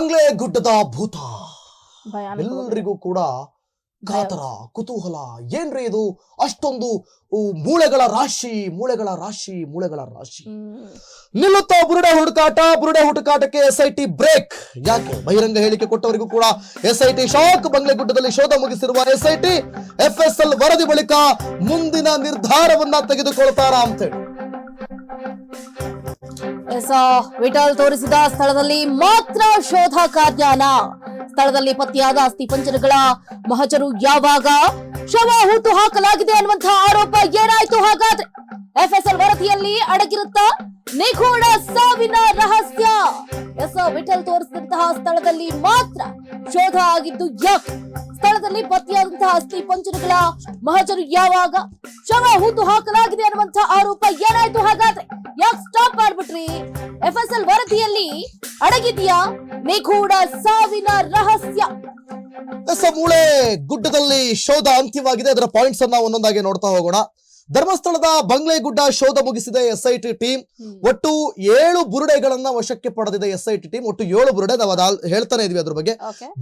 ಬಂಗ್ಲೆ ಗುಡ್ಡದ ಭೂತ. ಎಲ್ಲರಿಗೂ ಕೂಡ ಕಾತರ ಕುತೂಹಲ. ಏನ್ರಿ ಇದು? ಅಷ್ಟೊಂದು ಮೂಳೆಗಳ ರಾಶಿ ಮೂಳೆಗಳ ರಾಶಿ ಮೂಳೆಗಳ ರಾಶಿ. ನಿಲ್ಲುತ್ತಾ ಬುರುಡೆ ಹುಡುಕಾಟ ಬುರುಡೆ ಹುಡುಕಾಟಕ್ಕೆ ಎಸ್ ಐ ಟಿ ಬ್ರೇಕ್ ಯಾಕೆ? ಬಹಿರಂಗ ಹೇಳಿಕೆ ಕೊಟ್ಟವರಿಗೂ ಕೂಡ ಎಸ್ ಐ ಟಿ ಶಾಕ್ ಬಂಗ್ಲೆ ಗುಡ್ಡದಲ್ಲಿ ಶೋಧ ಮುಗಿಸಿರುವ S I T F S L ವರದಿ ಬಳಿಕ ಮುಂದಿನ ನಿರ್ಧಾರವನ್ನ ತೆಗೆದುಕೊಳ್ತಾರ ಅಂತೇಳಿ ವಿಠಲ್ ತೋರಿಸಿದ ಸ್ಥಳದಲ್ಲಿ ಮಾತ್ರ ಶೋಧ ಕಾರ್ಯಾನ. ಸ್ಥಳದಲ್ಲಿ ಪತ್ತೆಯಾದ ಅಸ್ಥಿ ಪಂಜರಗಳ ಮಹಜರು ಯಾವಾಗ ಶವ ಹೂತು ಹಾಕಲಾಗಿದೆ ಅನ್ನುವಂತಹ ಆರೋಪ ಏನಾಯ್ತು ಹಾಗಾದ್ರೆ? ಎಫ್ಎಸ್ಎಲ್ ವರದಿಯಲ್ಲಿ ಅಡಗಿರುತ್ತ ನಿಗೂಢ ಸಾವಿನ ರಹಸ್ಯ. ಎಸ್ ವಿಠಲ್ ತೋರಿಸಿದಂತಹ ಸ್ಥಳದಲ್ಲಿ ಮಾತ್ರ ಶೋಧ ಆಗಿದ್ದು ಯಾಕೆ? ಸ್ಥಳದಲ್ಲಿ ಪತ್ತೆಯಾದಂತಹ ಅಸ್ಥಿ ಪಂಜರಗಳ ಮಹಜರು ಯಾವಾಗ ಶವ ಹೂತು ಹಾಕಲಾಗಿದೆ ಅನ್ನುವಂತಹ ಆರೋಪ ಏನಾಯ್ತು ಹಾಗಾದ್ರೆ? ಯಾಕೆ ಸ್ಟಾಪ್ ಮಾಡ್ಬಿಟ್ರಿ? ಎಫ್ ಎಸ್ ಎಲ್ ವರದಿಯಲ್ಲಿ ಅಡಗಿದ್ಯಾ? ನಿಗೂಢ ಸಾವಿನ ರಹಸ್ಯ. ಮೂಳೆ ಗುಡ್ಡದಲ್ಲಿ ಶೋಧ ಅಂತ್ಯವಾಗಿದೆ. ಅದರ ಪಾಯಿಂಟ್ಸ್ ಅನ್ನ ಒಂದೊಂದಾಗಿ ನೋಡ್ತಾ ಹೋಗೋಣ. ಧರ್ಮಸ್ಥಳದ ಬಂಗ್ಲೆ ಗುಡ್ಡ ಶೋಧ ಮುಗಿಸಿದೆ ಎಸ್ ಐ ಟಿ ಟೀಮ್ ಒಟ್ಟು ಏಳು ಬುರುಡೆಗಳನ್ನ ವಶಕ್ಕೆ ಪಡೆದಿದೆ ಎಸ್ ಐ ಟಿ ಟೀಮ್. ಒಟ್ಟು ಏಳು ಬುರುಡೆ ನಾವು ಅದ ಹೇಳ್ತಾನೆ ಇದೀವಿ ಅದ್ರ ಬಗ್ಗೆ.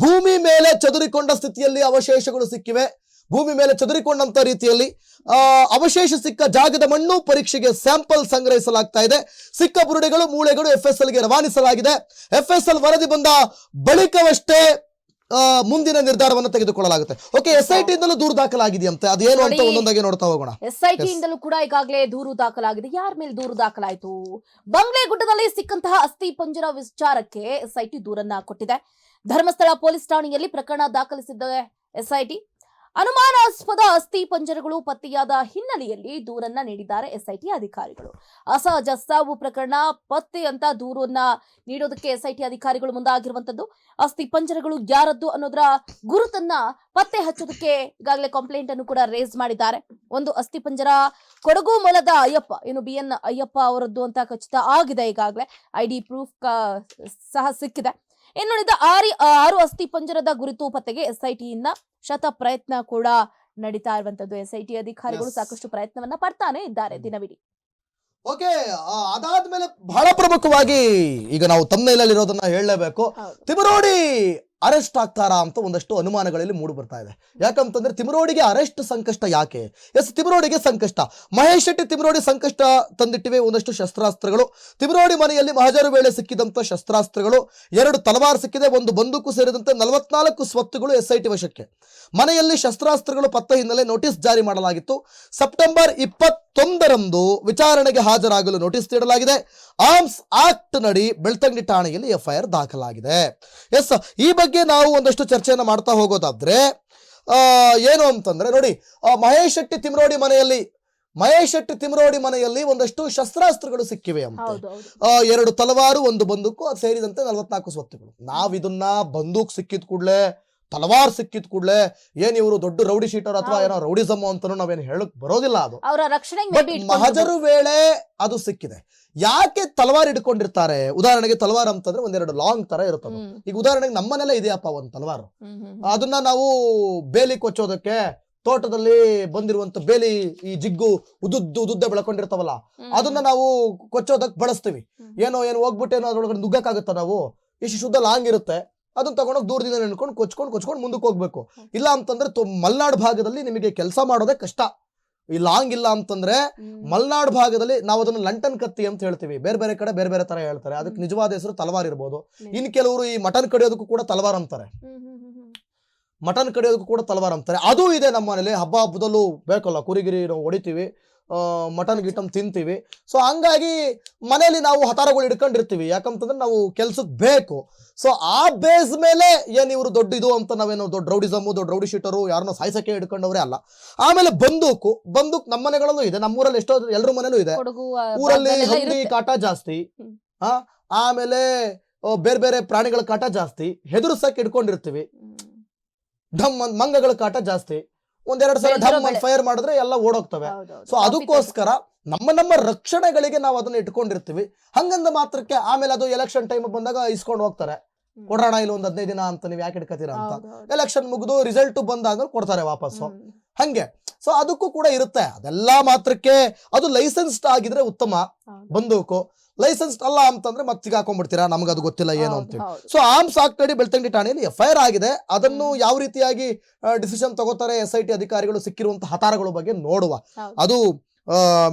ಭೂಮಿ ಮೇಲೆ ಚದುರಿಕೊಂಡ ಸ್ಥಿತಿಯಲ್ಲಿ ಅವಶೇಷಗಳು ಸಿಕ್ಕಿವೆ. ಭೂಮಿ ಮೇಲೆ ಚದುರಿಕೊಂಡಂತ ರೀತಿಯಲ್ಲಿ ಆ, ಅವಶೇಷ ಸಿಕ್ಕ ಜಾಗದ ಮಣ್ಣು ಪರೀಕ್ಷೆಗೆ ಸ್ಯಾಂಪಲ್ ಸಂಗ್ರಹಿಸಲಾಗ್ತಾ ಇದೆ. ಸಿಕ್ಕ ಬುರುಡೆಗಳು ಮೂಳೆಗಳು ಎಫ್ ಎಸ್ಗೆ ರವಾನಿಸಲಾಗಿದೆ. ಎಫ್ ಎಸ್ ಎಲ್ ವರದಿ ಬಂದ ಬಳಿಕವಷ್ಟೇ ಮುಂದಿನ ನಿರ್ಧಾರವನ್ನು ತೆಗೆದುಕೊಳ್ಳಲಾಗುತ್ತೆ. ಓಕೆ ಎಸ್ ಐ ಟಿಯಿಂದಲೂ ಇಂದಲೂ ದೂರು ದಾಖಲಾಗಿದೆಯಂತೆ. ಅದೇನು ಅಂತ. ಒಂದೊಂದಾಗಿ ನೋಡ್ತಾ ಹೋಗೋಣ. ಎಸ್ ಐ ಟಿಯಿಂದಲೂ ಇಂದಲೂ ಕೂಡ ಈಗಾಗಲೇ ದೂರು ದಾಖಲಾಗಿದೆ. ಯಾರ ಮೇಲೆ ದೂರು ದಾಖಲಾಯಿತು? ಬಂಗ್ಲೆಗುಡ್ಡದಲ್ಲಿ ಸಿಕ್ಕಂತಹ ಅಸ್ಥಿ ಪಂಜರ ವಿಚಾರಕ್ಕೆ ಎಸ್ ಐ ಟಿ ದೂರನ್ನ ಕೊಟ್ಟಿದೆ. ಧರ್ಮಸ್ಥಳ ಪೊಲೀಸ್ ಠಾಣೆಯಲ್ಲಿ ಪ್ರಕರಣ ದಾಖಲಿಸಿದ್ದ ಎಸ್ ಐ ಟಿ ಅನುಮಾನಾಸ್ಪದ ಅಸ್ಥಿ ಪಂಜರಗಳು ಪತ್ತೆಯಾದ ಹಿನ್ನೆಲೆಯಲ್ಲಿ ದೂರನ್ನ ನೀಡಿದ್ದಾರೆ ಎಸ್ಐಟಿ ಅಧಿಕಾರಿಗಳು. ಅಸಹಜ ಸಾವು ಪ್ರಕರಣ, ಪತ್ತೆ ಅಂತ ದೂರನ್ನ ನೀಡೋದಕ್ಕೆ ಎಸ್ಐಟಿ ಅಧಿಕಾರಿಗಳು ಮುಂದಾಗಿರುವಂತದ್ದು. ಅಸ್ಥಿ ಪಂಜರಗಳು ಯಾರದ್ದು ಅನ್ನೋದರ ಗುರುತನ್ನ ಪತ್ತೆ ಹಚ್ಚೋದಕ್ಕೆ ಈಗಾಗಲೇ ಕಂಪ್ಲೇಂಟ್ ಅನ್ನು ಕೂಡ ರೇಸ್ ಮಾಡಿದ್ದಾರೆ. ಒಂದು ಅಸ್ಥಿ ಪಂಜರ ಕೊಡಗು ಮೂಲದ ಅಯ್ಯಪ್ಪ ಏನು ಬಿ ಎನ್ ಅಯ್ಯಪ್ಪ ಅವರದ್ದು ಅಂತ ಖಚಿತ ಆಗಿದೆ ಈಗಾಗಲೇ. ಐ ಡಿ ಪ್ರೂಫ್ ಸಹ ಸಿಕ್ಕಿದೆ. ಇನ್ನುಳಿದ ಆರಿ ಆರು ಅಸ್ಥಿ ಪಂಜರದ ಗುರುತು ಪತ್ತೆಗೆ ಎಸ್ಐಟಿಯಿಂದ ಶತ ಪ್ರಯತ್ನ ಕೂಡ ನಡೀತಾ ಇರುವಂತದ್ದು. ಎಸ್ಐಟಿ ಅಧಿಕಾರಿಗಳು ಸಾಕಷ್ಟು ಪ್ರಯತ್ನವನ್ನ ಪಡ್ತಾನೆ ಇದ್ದಾರೆ. ದಿನವಿಡೀ. ಓಕೆ ಅದಾದ್ಮೇಲೆ ಬಹಳ ಪ್ರಮುಖವಾಗಿ ಈಗ ನಾವು ತಮ್ಮ ಇರೋದನ್ನ ಹೇಳಲೇಬೇಕು. ತಿಮರೋಡಿ ಅರೆಸ್ಟ್ ಆಗ್ತಾರಾ ಅಂತ ಒಂದಷ್ಟು ಅನುಮಾನಗಳಲ್ಲಿ ಮೂಡಿ ಬರ್ತಾ ಇದೆ. ಯಾಕಂತಂದ್ರೆ ತಿಮರೋಡಿಗೆ ಅರೆಸ್ಟ್ ಸಂಕಷ್ಟ ಯಾಕೆ? ಎಸ್, ತಿಮರೋಡಿಗೆ ಸಂಕಷ್ಟ. ಮಹೇಶ್ ಶೆಟ್ಟಿ ತಿಮರೋಡಿ ಸಂಕಷ್ಟ ತಂದಿಟ್ಟಿವೆ ಒಂದಷ್ಟು ಶಸ್ತ್ರಾಸ್ತ್ರಗಳು. ತಿಮರೋಡಿ ಮನೆಯಲ್ಲಿ ಮಹಜರು ವೇಳೆ ಸಿಕ್ಕಿದಂತ ಶಸ್ತ್ರಾಸ್ತ್ರಗಳು, ಎರಡು ತಲವಾರ್ ಸಿಕ್ಕಿದೆ, ಒಂದು ಬಂದೂಕು ಸೇರಿದಂತೆ ನಲವತ್ನಾಲ್ಕು ಸ್ವತ್ತುಗಳು ಎಸ್ ಐ ಟಿ ವಶಕ್ಕೆ. ಮನೆಯಲ್ಲಿ ಶಸ್ತ್ರಾಸ್ತ್ರಗಳು ಪತ್ತೆ ಹಿನ್ನೆಲೆ ನೋಟಿಸ್ ಜಾರಿ ಮಾಡಲಾಗಿತ್ತು. ಸೆಪ್ಟೆಂಬರ್ ಇಪ್ಪತ್ತೊಂದರಂದು ವಿಚಾರಣೆಗೆ ಹಾಜರಾಗಲು ನೋಟಿಸ್ ನೀಡಲಾಗಿದೆ. ಆರ್ಮ್ಸ್ ಆಕ್ಟ್ ನಡಿ ಬೆಳ್ತಂಗಡಿ ಠಾಣೆಯಲ್ಲಿ ಎಫ್ಐಆರ್ ದಾಖಲಾಗಿದೆ. ಎಸ್ ಈ ಬಗ್ಗೆ ನಾವು ಒಂದಷ್ಟು ಚರ್ಚೆಯನ್ನು ಮಾಡ್ತಾ ಹೋಗೋದಾದ್ರೆ ಆ, ಏನು ಅಂತಂದ್ರೆ ನೋಡಿ ಮಹೇಶ್ ಶೆಟ್ಟಿ ತಿಮ್ರೋಡಿ ಮನೆಯಲ್ಲಿ ಮಹೇಶ್ ಶೆಟ್ಟಿ ತಿಮ್ರೋಡಿ ಮನೆಯಲ್ಲಿ ಒಂದಷ್ಟು ಶಸ್ತ್ರಾಸ್ತ್ರಗಳು ಸಿಕ್ಕಿವೆ ಅಂತ. ಎರಡು ತಲವಾರು ಒಂದು ಬಂದೂಕು ಅದು ಸೇರಿದಂತೆ ನಲವತ್ನಾಲ್ಕು ಸ್ವತ್ತುಗಳು. ನಾವಿದನ್ನ ಬಂದೂಕ್ ಸಿಕ್ಕಿದ ಕೂಡ್ಲೆ ತಲವಾರ್ ಸಿಕ್ಕಿದ ಕೂಡಲೇ ಏನ್ ಇವರು ದೊಡ್ಡ ರೌಡಿ ಶೀಟರ್ ಅಥವಾ. ಏನೋ ರೌಡಿಸಮ್ ಅಂತ ನಾವೇನು ಹೇಳಕ್ ಬರೋದಿಲ್ಲ ಅದು. ಅವರ maybe ಮಹಜರು ವೇಳೆ ಅದು ಸಿಕ್ಕಿದೆ. ಯಾಕೆ ತಲವಾರ್ ಇಟ್ಕೊಂಡಿರ್ತಾರೆ? ಉದಾಹರಣೆಗೆ ತಲವಾರ್ ಅಂತಂದ್ರೆ ಒಂದೆರಡು ಲಾಂಗ್ ತರ ಇರುತ್ತೆ ಅದು. ಈಗ ಉದಾಹರಣೆಗೆ ನಮ್ಮನೆಲ್ಲ ಇದೆಯಪ್ಪ ಒಂದು ತಲವಾರು. ಅದನ್ನ ನಾವು ಬೇಲಿ ಕೊಚ್ಚೋದಕ್ಕೆ ತೋಟದಲ್ಲಿ ಬಂದಿರುವಂತ ಬೇಲಿ ಈ ಜಿಗ್ಗು ಉದುದ್ದು ಉದುದ್ದೆ ಬೆಳ್ಕೊಂಡಿರ್ತಾವಲ್ಲ ಅದನ್ನ ನಾವು ಕೊಚ್ಚೋದಕ್ ಬಳಸ್ತೀವಿ. ಏನೋ ಏನೋ ಹೋಗ್ಬಿಟ್ಟು ಏನೋ ಅದ್ರೊಳಗಡೆ ನುಗ್ಗಕ್ಕಾಗುತ್ತ ನಾವು? ಇಷ್ಟು ಶುದ್ಧ ಲಾಂಗ್ ಇರುತ್ತೆ. ಅದನ್ನ ತಗೊಂಡೋಗಿ ದೂರದಿಂದ ನೆನ್ಕೊಂಡು ಕೊಚ್ಕೊಂಡು ಕೊಚ್ಕೊಂಡು ಮುಂದಕ್ಕೆ ಹೋಗ್ಬೇಕು. ಇಲ್ಲ ಅಂತಂದ್ರೆ ಮಲ್ನಾಡು ಭಾಗದಲ್ಲಿ ನಿಮಗೆ ಕೆಲಸ ಮಾಡೋದೇ ಕಷ್ಟ. ಈ ಲಾಂಗ್ ಇಲ್ಲ ಅಂತಂದ್ರೆ ಮಲ್ನಾಡು ಭಾಗದಲ್ಲಿ ನಾವು ಅದನ್ನು ಲಂಟನ್ ಕತ್ತಿ ಅಂತ ಹೇಳ್ತೀವಿ. ಬೇರೆ ಬೇರೆ ಕಡೆ ಬೇರೆ ಬೇರೆ ತರ ಹೇಳ್ತಾರೆ. ಅದಕ್ಕೆ ನಿಜವಾದ ಹೆಸರು ತಲವಾರ್ ಇರ್ಬೋದು. ಇನ್ ಕೆಲವರು ಈ ಮಟನ್ ಕಡಿಯೋದಕ್ಕೂ ಕೂಡ ತಲವಾರ್ ಅಂತಾರೆ. ಮಟನ್ ಕಡಿಯೋದಕ್ಕೂ ಕೂಡ ತಲವಾರ ಅಂತಾರೆ. ಅದು ಇದೆ ನಮ್ಮ ಮನೇಲಿ. ಹಬ್ಬ ಹಬ್ಬದಲ್ಲೂ ಬೇಕಲ್ಲ ಕುರಿಗಿರಿ ನಾವು ಹೊಡಿತೀವಿ ಮಟನ್ ಗಿಟನ್ ತಿಂತೀವಿ. ಸೊ ಹಂಗಾಗಿ ಮನೇಲಿ ನಾವು ಹತಾರಗಳು ಹಿಡ್ಕೊಂಡಿರ್ತೀವಿ. ಯಾಕಂತಂದ್ರೆ ನಾವು ಕೆಲ್ಸಕ್ಕೆ ಬೇಕು. ಸೊ ಆ ಬೇಸ್ ಮೇಲೆ ಏನ್ ಇವರು ದೊಡ್ಡ ಇದು ಅಂತ ನಾವೇನು ದೊಡ್ಡ ರೌಡಿಸಮು ದೊಡ್ಡ ರೌಡಿ ಶೀಟರು ಯಾರನ್ನೋ ಸಾಯಿಸಕ್ಕೆ ಹಿಡ್ಕೊಂಡವ್ರೆ ಅಲ್ಲ. ಆಮೇಲೆ ಬಂದೂಕು ಬಂದೂಕ್ ನಮ್ಮ ಮನೆಗಳಲ್ಲೂ ಇದೆ. ನಮ್ಮೂರಲ್ಲಿ ಎಷ್ಟೋ ಎಲ್ಲರ ಮನೇಲೂ ಇದೆ. ಊರಲ್ಲಿ ಹಂದಿ ಕಾಟ ಜಾಸ್ತಿ. ಆ ಆಮೇಲೆ ಬೇರೆ ಬೇರೆ ಪ್ರಾಣಿಗಳ ಕಾಟ ಜಾಸ್ತಿ. ಹೆದರ್ಸಕ್ಕೆ ಹಿಡ್ಕೊಂಡಿರ್ತೀವಿ. ಹ್ಮ್. ಢಮ್ ಅಂತ ಮಂಗಗಳ ಕಾಟ ಜಾಸ್ತಿ ಒಂದೆರಡು ಸಲ ಧಮ್ ಢಮ್ ಅಂತ ಫೈರ್ ಮಾಡಿದ್ರೆ ಎಲ್ಲ ಓಡೋಗ್ತವೆ. ಸೊ ಅದಕ್ಕೋಸ್ಕರ ನಮ್ಮ ನಮ್ಮ ರಕ್ಷಣೆಗಳಿಗೆ ನಾವು ಅದನ್ನ ಇಟ್ಕೊಂಡಿರ್ತೀವಿ ಹಂಗಂದ ಮಾತ್ರಕ್ಕೆ ಆಮೇಲೆ ಅದು ಎಲೆಕ್ಷನ್ ಟೈಮ್ ಬಂದಾಗ ಇಸ್ಕೊಂಡು ಹೋಗ್ತಾರೆ. ಕೊಡೋಣ ಇಲ್ಲ ಒಂದ್ ಹದಿನೈದು ದಿನ ಅಂತ ನೀವು ಯಾಕೆ ಇಟ್ಕೋತೀರಾ ಅಂತ. ಎಲೆಕ್ಷನ್ ಮುಗಿದು ರಿಸಲ್ಟ್ ಬಂದಾದ್ಮೇಲೆ ಕೊಡ್ತಾರೆ ವಾಪಸ್ಸು. ಹಂಗೆ. ಸೊ ಅದಕ್ಕೂ ಕೂಡ ಇರುತ್ತೆ. ಅದೆಲ್ಲ ಮಾತ್ರಕ್ಕೆ ಅದು ಲೈಸೆನ್ಸ್ಡ್ ಆಗಿದ್ರೆ ಉತ್ತಮ. ಬಂದೂಕು. ಲೈಸೆನ್ಸ್ಡ್ ಅಲ್ಲ ಅಂತಂದ್ರೆ ಮತ್ತೆ ಸಿಗಾಕೊಂಡ್ಬಿಡ್ತೀರಾ ನಮ್ಗೆ ಅದು ಗೊತ್ತಿಲ್ಲ ಏನು ಅಂತೇಳಿ ಸೊ ಆರ್ಮ್ಸ್ ಆಕ್ಟಡಿ ಬೆಳ್ತಂಗಡಿ ಠಾಣೆಯಲ್ಲಿ ಎಫ್ ಐ ಆರ್ ಆಗಿದೆ. ಅದನ್ನು ಯಾವ ರೀತಿಯಾಗಿ ಡಿಸಿಷನ್ ತಗೋತಾರೆ ಎಸ್ ಐ ಟಿ ಅಧಿಕಾರಿಗಳು ಸಿಕ್ಕಿರುವಂತಹ ಹತಾರಗಳ ಬಗ್ಗೆ ನೋಡುವ. ಅದು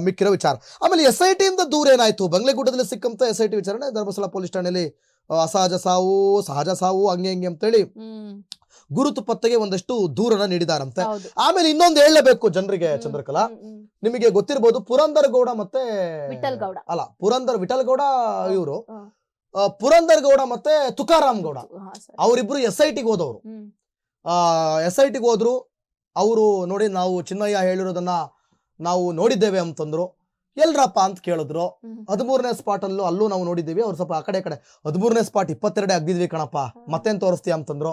ಮಿಕ್ಕಿರೋ ವಿಚಾರ. ಆಮೇಲೆ ಎಸ್ ಐ ಟಿಯಿಂದ ದೂರ ಏನಾಯ್ತು? ಬಂಗ್ಲೆಗುಡ್ಡದಲ್ಲಿ ಸಿಕ್ಕಂತ ಎಸ್ ಐ ಟಿ ವಿಚಾರಣೆ ಧರ್ಮಸ್ಥಳ ಪೊಲೀಸ್ ಠಾಣೆಯಲ್ಲಿ ಅಸಹಜ ಸಾವು ಸಹಜ ಸಾವು ಹಂಗೆ ಹಿಂಗೆ ಅಂತೇಳಿ. ಗುರುತು ಪತ್ತೆಗೆ ಒಂದಷ್ಟು ದೂರನ ನೀಡಿದಾರಂತೆ. ಆಮೇಲೆ ಇನ್ನೊಂದು ಹೇಳಲೇಬೇಕು ಜನರಿಗೆ ಚಂದ್ರಕಲಾ. ನಿಮಗೆ ಗೊತ್ತಿರಬಹುದು ಪುರಂದರ್ ಗೌಡ ಮತ್ತೆ ಗೌಡ ಅಲ್ಲ ಪುರಂದರ್ ವಿಠಲ್ ಗೌಡ ಇವರು. ಪುರಂದರ್ ಗೌಡ ಮತ್ತೆ ತುಕಾರಾಮ್ ಗೌಡ. ಅವರಿಬ್ರು ಎಸ್ ಐ ಟಿಗೆ ಹೋದವರು. ಎಸ್ ಐ ಟಿಗೆ ಹೋದ್ರು. ಅವರು ನೋಡಿ ನಾವು ಚಿನ್ನಯ್ಯ ಹೇಳಿರೋದನ್ನ ನಾವು ನೋಡಿದ್ದೇವೆ ಅಂತಂದ್ರು. ಎಲ್ರಪ್ಪ ಅಂತ ಕೇಳಿದ್ರು. ಹದಿಮೂರನೇ ಸ್ಪಾಟ್ ಅಲ್ಲೂ ಅಲ್ಲೂ ನಾವು ನೋಡಿದ್ದೀವಿ. ಅವ್ರು ಸ್ವಲ್ಪ ಆ ಕಡೆ ಕಡೆ. ಹದಿಮೂರನೇ ಸ್ಪಾಟ್ ಇಪ್ಪತ್ತೆರಡೇ ಆಗಿದ್ವಿ ಕಣಪ್ಪ. ಮತ್ತೇನ್ ತೋರಿಸ್ತೀಯ ಅಂತಂದ್ರು.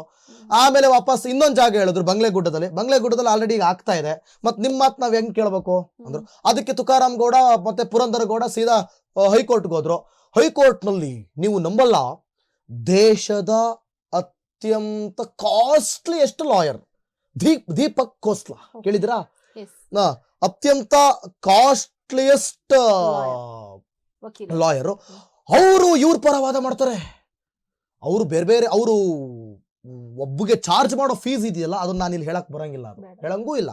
ಆಮೇಲೆ ವಾಪಸ್ ಇನ್ನೊಂದು ಜಾಗ ಹೇಳಿದ್ರು ಬಂಗ್ಲೆಗುಡ್ಡದಲ್ಲಿ. ಬಂಗ್ಲೆಗುಡ್ಡದಲ್ಲಿ ಆಲ್ರೆಡಿ ಈಗ ಆಗ್ತಾ ಇದೆ. ಮತ್ತೆ ನಿಮ್ಮ ಮಾತು ನಾವ್ ಹೆಂಗ್ ಕೇಳಬೇಕು? ಅಂದ್ರು. ಅದಕ್ಕೆ ತುಕಾರಾಮ್ ಗೌಡ ಮತ್ತೆ ಪುರಂದರ ಗೌಡ ಸೀದಾ ಹೈಕೋರ್ಟ್ಗೆ ಹೋದ್ರು. ಹೈಕೋರ್ಟ್ನಲ್ಲಿ ನೀವು ನಂಬಲ್ಲ ದೇಶದ ಅತ್ಯಂತ costly costliest lawyer Deep Deepak Khosla. ಕೇಳಿದ್ರಾ ಅತ್ಯಂತ ಕಾಸ್ಟ್ ಕಾಸ್ಟ್ಲಿಯೆಸ್ಟ್ ಲಾಯರು. ಅವರು ಇವ್ರ ಪರವಾದ ಮಾಡ್ತಾರೆ. ಅವರು ಬೇರೆ ಬೇರೆ ಅವರು ಒಬ್ಬಗೆ ಚಾರ್ಜ್ ಮಾಡೋ ಫೀಸ್ ಇದೆಯಲ್ಲ ಅದನ್ನ ನಾನು ಇಲ್ಲಿ ಹೇಳಕ್ ಬರಂಗಿಲ್ಲ ಅದು. ಹೇಳಂಗೂ ಇಲ್ಲ.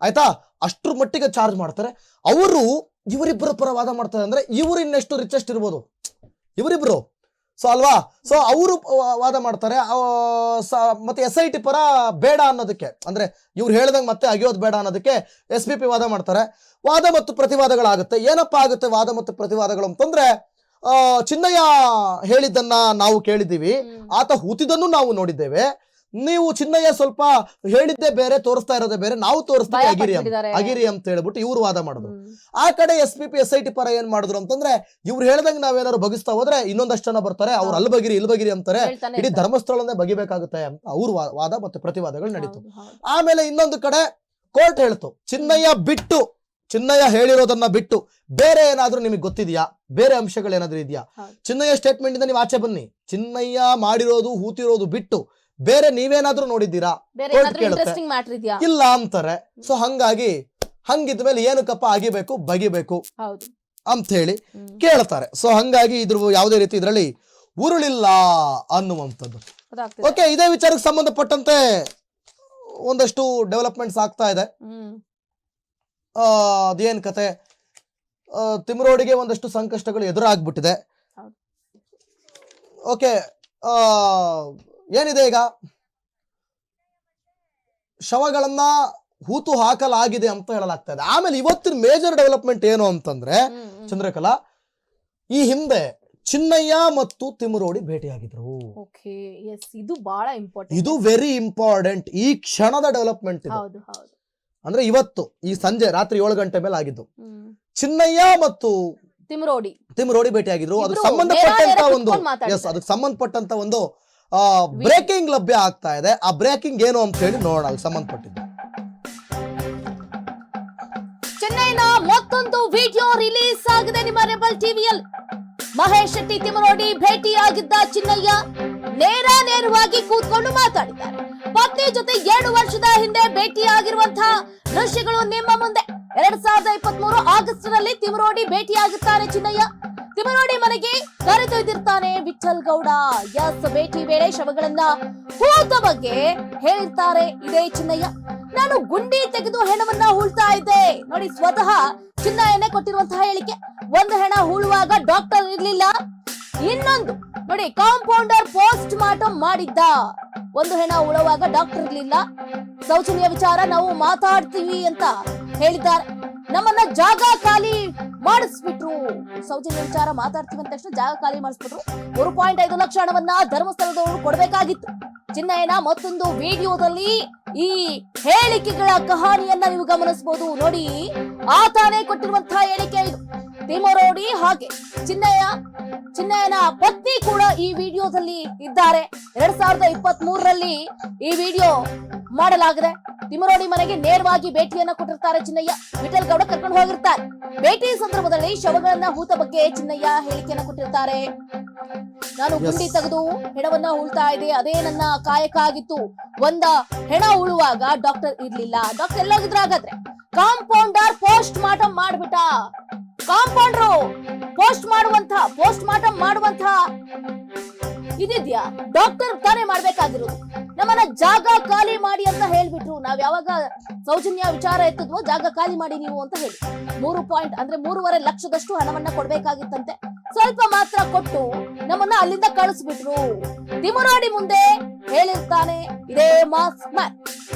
ಆಯ್ತಾ? ಅಷ್ಟ್ರ ಮಟ್ಟಿಗೆ ಚಾರ್ಜ್ ಮಾಡ್ತಾರೆ. ಅವರು ಇವರಿಬ್ಬರ ಪರ ವಾದ ಮಾಡ್ತಾರೆ ಅಂದ್ರೆ ಇವರು ಇನ್ನೆಷ್ಟು ರಿಚೆಸ್ಟ್ ಇರ್ಬೋದು. ಇವರಿಬ್ರು. ಸೊ ಅಲ್ವಾ? ಸೊ ಅವರು ವಾದ ಮಾಡ್ತಾರೆ. ಮತ್ತೆ ಎಸ್ ಐ ಟಿ ಪರ ಬೇಡ ಅನ್ನೋದಕ್ಕೆ. ಅಂದ್ರೆ ಇವ್ರು ಹೇಳ್ದಂಗೆ ಮತ್ತೆ ಅಗಿಯೋದು ಬೇಡ ಅನ್ನೋದಕ್ಕೆ ಎಸ್ ಪಿ ಪಿ ವಾದ ಮಾಡ್ತಾರೆ. ವಾದ ಮತ್ತು ಪ್ರತಿವಾದಗಳಾಗುತ್ತೆ. ಏನಪ್ಪ ಆಗುತ್ತೆ ವಾದ ಮತ್ತು ಪ್ರತಿವಾದಗಳು ಅಂತಂದ್ರೆ ಚಿನ್ನಯ್ಯ ಹೇಳಿದ್ದನ್ನ ನಾವು ಕೇಳಿದ್ದೀವಿ. ಆತ ಹೂತಿದ್ದನ್ನು ನಾವು ನೋಡಿದ್ದೇವೆ. ನೀವು ಚಿನ್ನಯ್ಯ ಸ್ವಲ್ಪ ಹೇಳಿದ್ದೆ ಬೇರೆ ತೋರಿಸ್ತಾ ಇರೋದೇ ಬೇರೆ ನಾವು ತೋರಿಸ್ತೀವಿ ಅಗಿರಿ. ಅಗಿರಿ ಅಂತ ಹೇಳ್ಬಿಟ್ಟು ಇವ್ರು ವಾದ ಮಾಡಿದ್ರು ಆ ಕಡೆ S P P S I T ಪರ ಏನ್ ಮಾಡಿದ್ರು ಅಂತಂದ್ರೆ ಇವ್ರು ಹೇಳ್ದಂಗೆ ನಾವೇನಾದ್ರು ಬಗಿಸ್ತಾ ಹೋದ್ರೆ ಇನ್ನೊಂದಷ್ಟು ಜನ ಬರ್ತಾರೆ ಅವ್ರು ಅಲ್ಲಿ ಬಗಿರಿ ಇಲ್ಲಿ ಬಗಿರಿ ಅಂತಾರೆ ಇಡೀ. ಧರ್ಮಸ್ಥಳನೇ ಬಗಿಬೇಕಾಗುತ್ತೆ ಅಂತ ಅವ್ರ ವಾದ ಮತ್ತೆ ಪ್ರತಿವಾದಗಳು ನಡೀತು. ಆಮೇಲೆ ಇನ್ನೊಂದು ಕಡೆ ಕೋರ್ಟ್ ಹೇಳ್ತು ಚಿನ್ನಯ್ಯ ಬಿಟ್ಟು ಚಿನ್ನಯ್ಯ ಹೇಳಿರೋದನ್ನ ಬಿಟ್ಟು ಬೇರೆ ಏನಾದ್ರೂ ನಿಮಗೆ ಗೊತ್ತಿದ್ಯಾ ಬೇರೆ ಅಂಶಗಳು ಏನಾದ್ರೂ ಇದೆಯಾ. ಚಿನ್ನಯ್ಯ ಸ್ಟೇಟ್ಮೆಂಟ್ ಇಂದ ನೀವು ಆಚೆ ಬನ್ನಿ ಚಿನ್ನಯ್ಯ ಮಾಡಿರೋದು ಹೂತಿರೋದು ಬಿಟ್ಟು ಬೇರೆ ನೀವೇನಾದ್ರೂ ನೋಡಿದ್ದೀರಾ? ಬೇರೆ ಏನಾದ್ರೂ ಕೇಳುತ್ತೆ. ಇಂಟ್ರೆಸ್ಟಿಂಗ್ ಮ್ಯಾಟ್ರ್ ಇದೆಯಾ ಇಲ್ಲ ಅಂತಾರೆ. ಸೊ ಹಂಗಾಗಿ ಹಂಗಿದ್ಮೇಲೆ ಏನಕ್ಕಪ್ಪ ಆಗಿಬೇಕು ಬಗಿಬೇಕು? ಹೌದು. ಅಂತ ಹೇಳಿ ಹ್ಮ್. ಕೇಳ್ತಾರೆ. ಸೊ ಹಂಗಾಗಿ ಇದ್ರ ಯಾವುದೇ ರೀತಿ ಇದರಲ್ಲಿ ಉರುಳಿಲ್ಲ ಅನ್ನುವಂಥದ್ದು. ಗೊತ್ತಾಗ್ತಿದೆ. ಓಕೆ ಇದೇ ವಿಚಾರಕ್ಕೆ ಸಂಬಂಧಪಟ್ಟಂತೆ ಒಂದಷ್ಟು ಡೆವಲಪ್ಮೆಂಟ್ಸ್ ಆಗ್ತಾ ಇದೆ. ಹ್ಮ್. ಆ, ಅದೇನ್ ಕತೆ? ಆ, ತಿಮ್ರೋಡಿಗೆ ಒಂದಷ್ಟು ಸಂಕಷ್ಟಗಳು ಎದುರಾಗ್ಬಿಟ್ಟಿದೆ. ಹೌದು. ಓಕೆ ಆ, ಏನಿದೆ ಈಗ? ಶವಗಳನ್ನ ಹೂತು ಹಾಕಲಾಗಿದೆ ಅಂತ ಹೇಳಲಾಗ್ತಾ ಇದೆ ಆಮೇಲೆ ಇವತ್ತಿನ ಮೇಜರ್ ಡೆವಲಪ್ಮೆಂಟ್ ಏನು ಅಂತಂದ್ರೆ. ಚಂದ್ರಕಲಾ ಈ ಹಿಂದೆ ಚಿನ್ನಯ್ಯ ಮತ್ತು ತಿಮರೋಡಿ ಭೇಟಿಯಾಗಿದ್ರು. ಇದು ಬಹಳ ಇಂಪಾರ್ಟೆಂಟ್ ಇದು ವೆರಿ ಇಂಪಾರ್ಟೆಂಟ್ ಈ ಕ್ಷಣದ ಡೆವಲಪ್ಮೆಂಟ್ ಅಂದ್ರೆ ಇವತ್ತು ಈ ಸಂಜೆ ರಾತ್ರಿ ಏಳು ಗಂಟೆ ಮೇಲೆ ಆಗಿದ್ದು. ಚಿನ್ನಯ್ಯ ಮತ್ತು ತಿಮ್ರೋಡಿ ತಿಮರೋಡಿ ಭೇಟಿಯಾಗಿದ್ರು. ಅದಕ್ಕೆ ಸಂಬಂಧಪಟ್ಟಂತ ಒಂದು ಎಸ್ ಅದಕ್ಕೆ ಸಂಬಂಧಪಟ್ಟಂತ ಒಂದು ಬ್ರೇಕಿಂಗ್ ಲಭ್ಯ ಆಗ್ತಾ ಇದೆ. ಆ ಬ್ರೇಕಿಂಗ್ ಏನು ಅಂತ ಹೇಳಿ ನೋಡೋಣ ಸಂಬಂಧಪಟ್ಟಿದ್ದು. ಚೆನ್ನೈನ ಮತ್ತೊಂದು ವಿಡಿಯೋ ರಿಲೀಸ್ ಆಗಿದೆ ನಿಮ್ಮ ರೆಬಲ್ ಟಿವಿಯಲ್ಲಿ. ಮಹೇಶ್ ಶೆಟ್ಟಿ ತಿಮರೋಡಿ ಭೇಟಿಯಾಗಿದ್ದ ಚಿನ್ನಯ್ಯ ನೇರ ನೇರವಾಗಿ ಕೂತ್ಕೊಂಡು ಮಾತಾಡಿದ್ದಾರೆ. ಪತ್ನಿ ಜೊತೆ ಎರಡು ವರ್ಷದ ಹಿಂದೆ ಭೇಟಿಯಾಗಿರುವಂತಹ ದೃಶ್ಯಗಳು ನಿಮ್ಮ ಮುಂದೆ. ಎರಡ್ ಸಾವಿರದ ಇಪ್ಪತ್ತ್ ಮೂರು ಆಗಸ್ಟ್ನಲ್ಲಿ ತಿಮರೋಡಿ ಭೇಟಿಯಾಗುತ್ತಾರೆ ಚಿನ್ನಯ್ಯ. ತಿಮರೋಡಿ ಮನೆಗೆ ಕರೆದೊಯ್ದಿರ್ತಾನೆ ವಿಠಲ್ ಗೌಡ ಎಸ್ ಭೇಟಿ ವೇಳೆ ಶವಗಳನ್ನ ಹೂತ ಬಗ್ಗೆ ಹೇಳಿರ್ತಾರೆ. ಇದೇ ಚಿನ್ನಯ್ಯ. ನಾನು ಗುಂಡಿ ತೆಗೆದು ಹೆಣವನ್ನ ಹೂಳ್ತಾ ಇದ್ದೆ. ನೋಡಿ ಸ್ವತಃ ಚಿನ್ನಯ್ಯನೇ ಕೊಟ್ಟಿರುವಂತಹ ಹೇಳಿಕೆ. ಒಂದು ಹೆಣ ಹೂಳುವಾಗ ಡಾಕ್ಟರ್ ಇರ್ಲಿಲ್ಲ. ಇನ್ನೊಂದು. ನೋಡಿ, ಕಾಂಪೌಂಡರ್ ಪೋಸ್ಟ್ ಮಾರ್ಟಮ್ ಮಾಡಿದ್ದ. ಒಂದು ಹೆಣ ಉಳುವಾಗ ಡಾಕ್ಟರ್ ಇರ್ಲಿಲ್ಲ. ಶೌಚನೀಯ ವಿಚಾರ ನಾವು ಮಾತಾಡ್ತೀವಿ ಅಂತ ಹೇಳಿದ್ದಾರೆ. ನಮ್ಮನ್ನ ಜಾಗ ಖಾಲಿ ಮಾಡಿಸ್ಬಿಟ್ರು. ಸೌಜನ್ಯ ವಿಚಾರ ಮಾತಾಡ್ತೀವಿ ಅಂದ ತಕ್ಷಣ ಜಾಗ ಖಾಲಿ ಮಾಡಿಸ್ಬಿಟ್ರು. ಮೂರು ಪಾಯಿಂಟ್ ಐದು ಲಕ್ಷ ಹಣವನ್ನ ಧರ್ಮಸ್ಥಳದವರು ಕೊಡಬೇಕಾಗಿತ್ತು. ಚಿನ್ನಯ್ಯನ ಮತ್ತೊಂದು ವಿಡಿಯೋದಲ್ಲಿ ಈ ಹೇಳಿಕೆಗಳ ಕಹಾನಿಯನ್ನ ನೀವು ಗಮನಿಸಬಹುದು ನೋಡಿ ಆತಾನೇ ಕೊಟ್ಟಿರುವಂತಹ ಹೇಳಿಕೆ ಇದು. ತಿಮರೋಡಿ ಹಾಗೆ ಚಿನ್ನಯ್ಯ ಚಿನ್ನಯ್ಯನ ಪತ್ನಿ ಕೂಡ ಈ ವಿಡಿಯೋದಲ್ಲಿ ಇದ್ದಾರೆ. ಎರಡ್ ಸಾವಿರದ ಇಪ್ಪತ್ತ್ ಮೂರರಲ್ಲಿ ಈ ವಿಡಿಯೋ ಮಾಡಲಾಗಿದೆ. ತಿಮರೋಡಿ ಮನೆಗೆ ನೇರವಾಗಿ ಭೇಟಿಯನ್ನ ಕೊಟ್ಟಿರ್ತಾರೆ ಚಿನ್ನಯ್ಯ. ವಿಠಲ್ ಗೌಡ ಕರ್ಕೊಂಡು ಹೋಗಿರ್ತಾರೆ. ಭೇಟಿ ಸಂದರ್ಭದಲ್ಲಿ ಶವಗಳನ್ನ ಹೂತ ಬಗ್ಗೆ ಚಿನ್ನಯ್ಯ ಹೇಳಿಕೆಯನ್ನ ಕೊಟ್ಟಿರ್ತಾರೆ. ನಾನು ಗುಂಡಿ ತೆಗೆದು ಹೆಣವನ್ನ ಉಳ್ತಾ ಇದೆ ಅದೇ ನನ್ನ ಕಾಯಕ ಆಗಿತ್ತು. ಒಂದ ಹೆಣ ಉಳುವಾಗ ಡಾಕ್ಟರ್ ಇರ್ಲಿಲ್ಲ. ಡಾಕ್ಟರ್ ಎಲ್ಲೋಗಿದ್ರ ಹಾಗಾದ್ರೆ. ಕಾಂಪೌಂಡರ್ ಪೋಸ್ಟ್ ಮಾರ್ಟಮ್ ಮಾಡ್ಬಿಟ್ಟ. ಕಾಂಪೌಂಡ್ರು ಪೋಸ್ಟ್ ಮಾಡುವಂತ ಪೋಸ್ಟ್ ಮಾರ್ಟಮ್ ಮಾಡುವಂತ ಇದಿದ್ಯಾ? ಡಾಕ್ಟರ್ ತಾನೇ ಮಾಡ್ಬೇಕಾಗಿರೋದು. ನಮ್ಮನ್ನ ಜಾಗ ಖಾಲಿ ಮಾಡಿ ಅಂತ ಹೇಳ್ಬಿಟ್ರು. ನಾವ್ ಯಾವಾಗ ಸೌಜನ್ಯ ವಿಚಾರ ಎತ್ತಿದ್ವೋ, ಜಾಗ ಖಾಲಿ ಮಾಡಿ ನೀವು ಅಂತ ಹೇಳಿ. ಮೂರು ಪಾಯಿಂಟ್ ಅಂದ್ರೆ ಮೂರುವರೆ ಲಕ್ಷದಷ್ಟು ಹಣವನ್ನ ಕೊಡ್ಬೇಕಾಗಿತ್ತಂತೆ. ಸ್ವಲ್ಪ ಮಾತ್ರ ಕೊಟ್ಟು ನಮ್ಮನ್ನ ಅಲ್ಲಿಂದ ಕಳಿಸ್ಬಿಟ್ರು. ದಿಮುರಾಡಿ ಮುಂದೆ ಹೇಳಿರ್ತಾನೆ, ಇದೇ ಮಾಸ್ ಚಿನ್ನ